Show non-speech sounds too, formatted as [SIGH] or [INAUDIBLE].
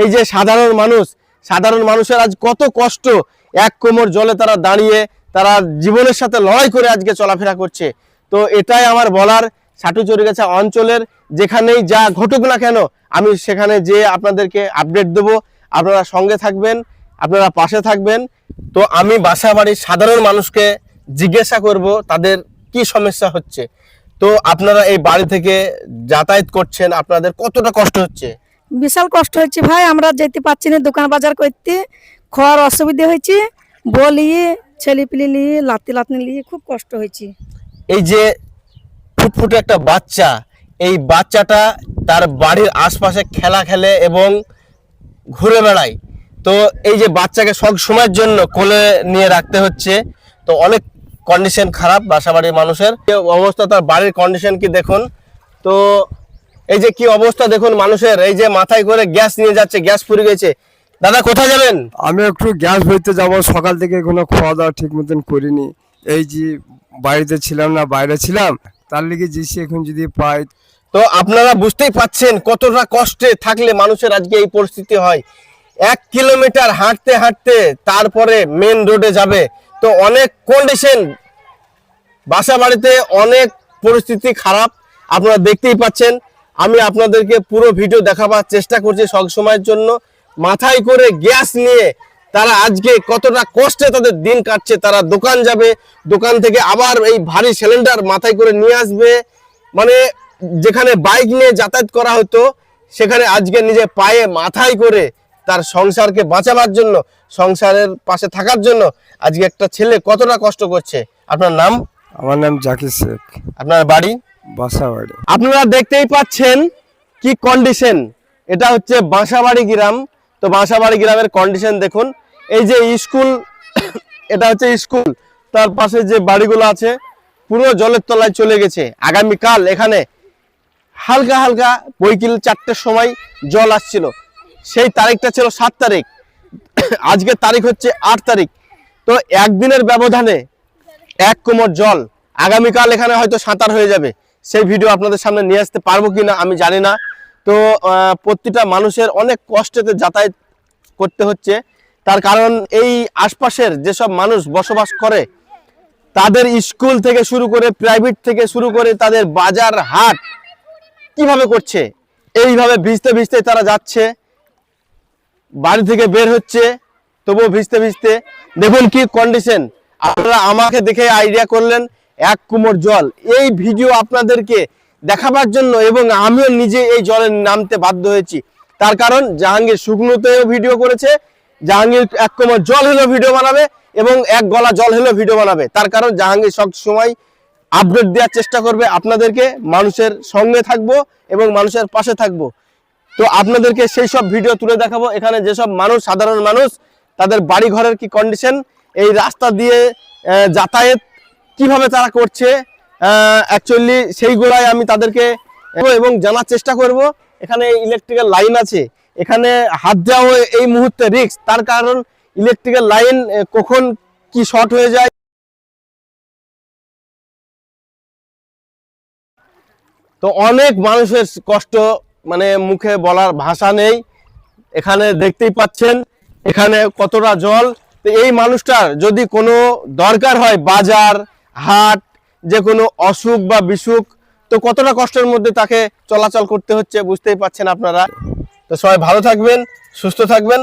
এই যে সাধারণ মানুষ, সাধারণ মানুষের আজ কত কষ্ট। এক কোমর জলে তারা দাঁড়িয়ে, তারা জীবনের সাথে লড়াই করে আজকে চলাফেরা করছে। তো এটাই আমার বলার সাটুচরিগাছা অঞ্চলের যেখানেই যা ঘটুক না কেন, আমি সেখানে যে আপনাদেরকে আপডেট দেবো। আপনারা সঙ্গে থাকবেন, আপনারা পাশে থাকবেন। তো আমি বাসা বাড়ির সাধারণ মানুষকে জিজ্ঞাসা করব, তাদের কি সমস্যা হচ্ছে। তো আপনারা এই বাড়ি থেকে যাতায়াত করছেন, আপনাদের কতটা কষ্ট হচ্ছে? বিশাল কষ্ট হচ্ছে ভাই, আমরা যেতে পারছি না, দোকান বাজার করতে। খাওয়ার অসুবিধা হয়েছে বলি ছেলে পিলি নিয়ে, লাতি লাতনি নিয়ে খুব কষ্ট হয়েছে। এই যে ফুটফুটে একটা বাচ্চা, এই বাচ্চাটা তার বাড়ির আশপাশে খেলা খেলে এবং ঘুরে বেড়ায়। তো এই যে বাচ্চাকে সব সময়ের জন্য কোলে নিয়ে রাখতে হচ্ছে, তো অনেক কন্ডিশন খারাপ বাসা বাড়ির মানুষের অবস্থা তার বাড়ির কন্ডিশন কি দেখুন, তো এই যে কি অবস্থা দেখুন মানুষের এই যে মাথায় করে গ্যাস নিয়ে যাচ্ছে গ্যাস পুড়ে গেছে। দাদা কোথায় যাবেন? আমি একটু গ্যাস ভরতে যাব সকাল থেকে কোনো খাওয়া দাওয়া ঠিক মতন করিনি। এই যে বাড়িতে ছিলাম না বাইরে ছিলাম তার লিগে যেছি এখন যদি পাই। তো আপনারা বুঝতেই পাচ্ছেন কতটা কষ্টে থাকলে মানুষের আজকে এই পরিস্থিতি হয়। এক কিলোমিটার হাঁটতে হাঁটতে তারপরে মেন রোডে যাবে। তো অনেক কন্ডিশন বাসা বাড়িতে অনেক পরিস্থিতি খারাপ আপনারা দেখতেই পাচ্ছেন। আমি আপনাদেরকে পুরো ভিডিও দেখাবার চেষ্টা করছি সব সময়ের জন্য। মাথায় করে গ্যাস নিয়ে তারা আজকে কতটা কষ্টে তাদের দিন কাটছে, তারা দোকান যাবে, দোকান থেকে আবার এই ভারী সিলিন্ডার মাথায় করে নিয়ে আসবে। মানে যেখানে বাইক নিয়ে যাতায়াত করা হতো, সেখানে আজকে নিজে পায়ে মাথায় করে তার সংসারকে বাঁচাবার জন্য, সংসারের পাশে থাকার জন্য আজকে একটা ছেলে কতটা কষ্ট করছে। আপনার নাম? আমার নাম জাকির শেখ। আপনার বাড়ি? বাসা বাড়ি আপনারা দেখতেই পাচ্ছেন কি কন্ডিশন এটা হচ্ছে বাসাবাড়ি গ্রাম। তো বাসাবাড়ি গ্রামের কন্ডিশন দেখুন। এই যে স্কুল [COUGHS] এটা হচ্ছে স্কুল তার পাশে যে বাড়িগুলো আছে পুরো জলের তলায় চলে গেছে। আগামীকাল এখানে হালকা হালকা বৈকিল চারটের সময় জল আসছিল। সেই তারিখটা ছিল সাত তারিখ। [COUGHS] আজকের তারিখ হচ্ছে আট তারিখ। তো একদিনের ব্যবধানে এক কোমর জল। আগামীকাল এখানে হয়তো সাঁতার হয়ে যাবে। সেই ভিডিও আপনাদের সামনে নিয়ে আসতে পারব কি না আমি জানি না। তো প্রতিটা মানুষের অনেক কষ্টেতে যাতায়াত করতে হচ্ছে। তার কারণ এই আশপাশের যেসব মানুষ বসবাস করে, তাদের স্কুল থেকে শুরু করে, প্রাইভেট থেকে শুরু করে তাদের বাজার হাট কীভাবে করছে, এইভাবে ভিজতে ভিজতে তারা যাচ্ছে। বাড়ি থেকে বের হচ্ছে, তবুও ভিজতে ভিজতে। দেখুন কি কন্ডিশন আপনারা আমাকে দেখে আইডিয়া করলেন এক কুমোর জল। এই ভিডিও আপনাদেরকে দেখাবার জন্য এবং আমিও নিজে এই জলে নামতে বাধ্য হয়েছি। তার কারণ জাহাঙ্গীর শুকনোতেও ভিডিও করেছে, জাহাঙ্গীর এক কোমর জল হলেও ভিডিও বানাবে এবং এক গলা জল হলেও ভিডিও বানাবে। তার কারণ জাহাঙ্গীর সব সময় আপডেট দেওয়ার চেষ্টা করবে। আপনাদেরকে মানুষের সঙ্গে থাকব এবং মানুষের পাশে থাকব। তো আপনাদেরকে সেই সব ভিডিও তুলে দেখাবো। এখানে যেসব মানুষ, সাধারণ মানুষ, তাদের বাড়ি ঘরের কি কন্ডিশন এই রাস্তা দিয়ে যাতায়াত কীভাবে তারা করছে অ্যাকচুয়ালি সেইগুলাই আমি তাদেরকে এবং জানার চেষ্টা করব। এখানে ইলেকট্রিক্যাল লাইন আছে। এখানে হাত দেওয়াও এই মুহূর্তে রিস্ক তার কারণ ইলেকট্রিক্যাল লাইন কখন কি শর্ট হয়ে যায়। তো অনেক মানুষের কষ্ট মানে মুখে বলার ভাষা নেই। এখানে দেখতেই পাচ্ছেন, এখানে কতটা জল তো এই মানুষটার যদি কোনো দরকার হয় বাজার, হাট, যে কোনো অসুখ বা বিসুখ, তো কতটা কষ্টের মধ্যে তাকে চলাচল করতে হচ্ছে বুঝতেই পাচ্ছেন আপনারা। তো সবাই ভালো থাকবেন, সুস্থ থাকবেন।